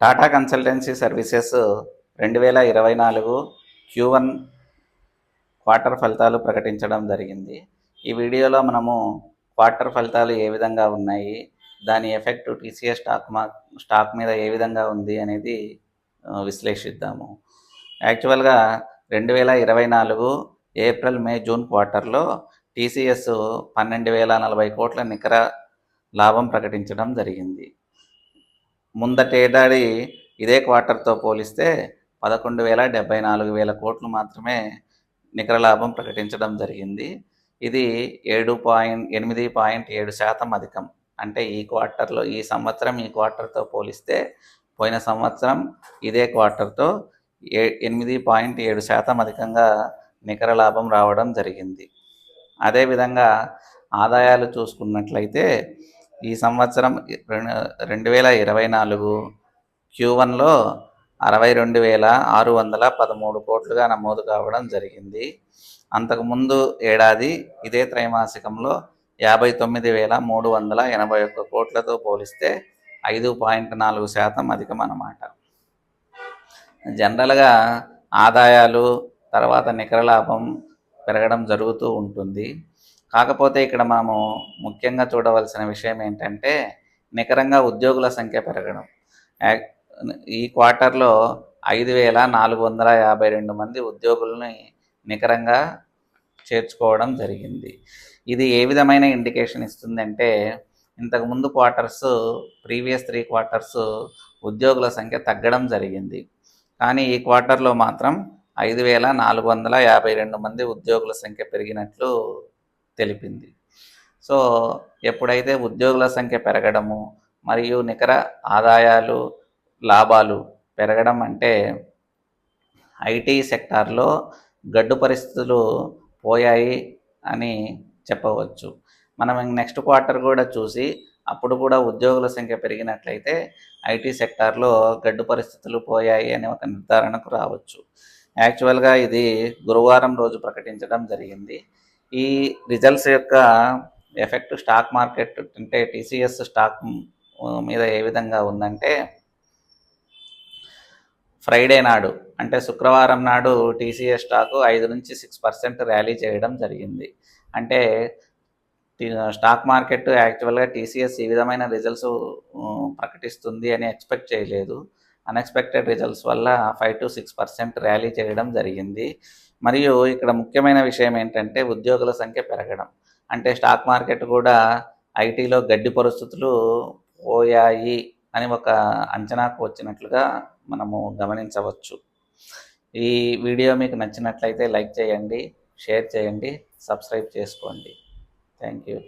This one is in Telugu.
టాటా కన్సల్టెన్సీ సర్వీసెస్ రెండు వేల ఇరవై నాలుగు క్యూ వన్ క్వార్టర్ ఫలితాలు ప్రకటించడం జరిగింది. ఈ వీడియోలో మనము క్వార్టర్ ఫలితాలు ఏ విధంగా ఉన్నాయి దాని ఎఫెక్ట్ టీసీఎస్ స్టాక్ మా స్టాక్ మీద ఏ విధంగా ఉంది అనేది విశ్లేషిద్దాము. యాక్చువల్గా రెండు వేల ఇరవై నాలుగు ఏప్రిల్ మే జూన్ క్వార్టర్లో టీసీఎస్ పన్నెండు వేల నలభై కోట్ల నికర లాభం ప్రకటించడం జరిగింది. ముందటేడాది ఇదే క్వార్టర్తో పోలిస్తే పదకొండు వేల డెబ్బై నాలుగు వేల కోట్లు మాత్రమే నికర లాభం ప్రకటించడం జరిగింది. ఇది ఏడు పాయింట్ ఎనిమిది పాయింట్ ఏడు శాతం అధికం. అంటే ఈ క్వార్టర్లో ఈ సంవత్సరం ఈ క్వార్టర్తో పోలిస్తే పోయిన సంవత్సరం ఇదే క్వార్టర్తో ఏ ఎనిమిది పాయింట్ ఏడు శాతం అధికంగా నికర లాభం రావడం జరిగింది. అదేవిధంగా ఆదాయాలు చూసుకున్నట్లయితే ఈ సంవత్సరం రెండు రెండు వేల ఇరవై నాలుగు క్యూ వన్లో అరవై రెండు వేల ఆరు వందల పదమూడు కోట్లుగా నమోదు కావడం జరిగింది. అంతకుముందు ఏడాది ఇదే త్రైమాసికంలో యాభై తొమ్మిది వేల మూడు వందల ఎనభై ఒక్క కోట్లతో పోలిస్తే ఐదు పాయింట్ నాలుగు శాతం అధికం అన్నమాట జనరల్గా ఆదాయాలు తర్వాత నికర లాభం పెరగడం జరుగుతూ ఉంటుంది. కాకపోతే ఇక్కడ మనము ముఖ్యంగా చూడవలసిన విషయం ఏంటంటే నికరంగా ఉద్యోగుల సంఖ్య పెరగడం. ఈ క్వార్టర్లో ఐదు వేల నాలుగు వందల యాభై రెండు మంది ఉద్యోగులని నికరంగా చేర్చుకోవడం జరిగింది. ఇది ఏ విధమైన ఇండికేషన్ ఇస్తుందంటే ఇంతకుముందు క్వార్టర్స్ ప్రీవియస్ త్రీ క్వార్టర్స్ ఉద్యోగుల సంఖ్య తగ్గడం జరిగింది. కానీ ఈ క్వార్టర్లో మాత్రం ఐదు వేల నాలుగు వందల యాభై రెండు మంది ఉద్యోగుల సంఖ్య పెరిగినట్లు తెలిపింది. సో ఎప్పుడైతే ఉద్యోగుల సంఖ్య పెరగడము మరియు నికర ఆదాయాలు లాభాలు పెరగడం అంటే ఐటీ సెక్టార్లో గడ్డు పరిస్థితులు పోయాయి అని చెప్పవచ్చు. మనం నెక్స్ట్ క్వార్టర్ కూడా చూసి అప్పుడు కూడా ఉద్యోగుల సంఖ్య పెరిగినట్లయితే ఐటీ సెక్టార్లో గడ్డు పరిస్థితులు పోయాయి అనే ఒక నిర్ధారణకు రావచ్చు. యాక్చువల్గా ఇది గురువారం రోజు ప్రకటించడం జరిగింది. ఈ రిజల్ట్స్ యొక్క ఎఫెక్ట్ స్టాక్ మార్కెట్ అంటే టీసీఎస్ స్టాక్ మీద ఏ విధంగా ఉందంటే ఫ్రైడే నాడు అంటే శుక్రవారం నాడు టీసీఎస్ స్టాకు ఐదు నుంచి సిక్స్ పర్సెంట్ ర్యాలీ చేయడం జరిగింది. అంటే స్టాక్ మార్కెట్ యాక్చువల్గా టీసీఎస్ ఈ విధమైన రిజల్ట్స్ ప్రకటిస్తుంది అని ఎక్స్పెక్ట్ చేయలేదు. అన్ఎక్స్పెక్టెడ్ రిజల్ట్స్ వల్ల five to six percent rally చేయడం జరిగింది. మరియు ఇక్కడ ముఖ్యమైన విషయం ఏంటంటే ఉద్యోగుల సంఖ్య పెరగడం. అంటే స్టాక్ మార్కెట్ కూడా ఐటీలో గడ్డి పరిస్థితులు పోయాయి అని ఒక అంచనాకు వచ్చినట్లుగా మనము గమనించవచ్చు. ఈ వీడియో మీకు నచ్చినట్లయితే లైక్ చేయండి షేర్ చేయండి సబ్స్క్రైబ్ చేసుకోండి. Thank you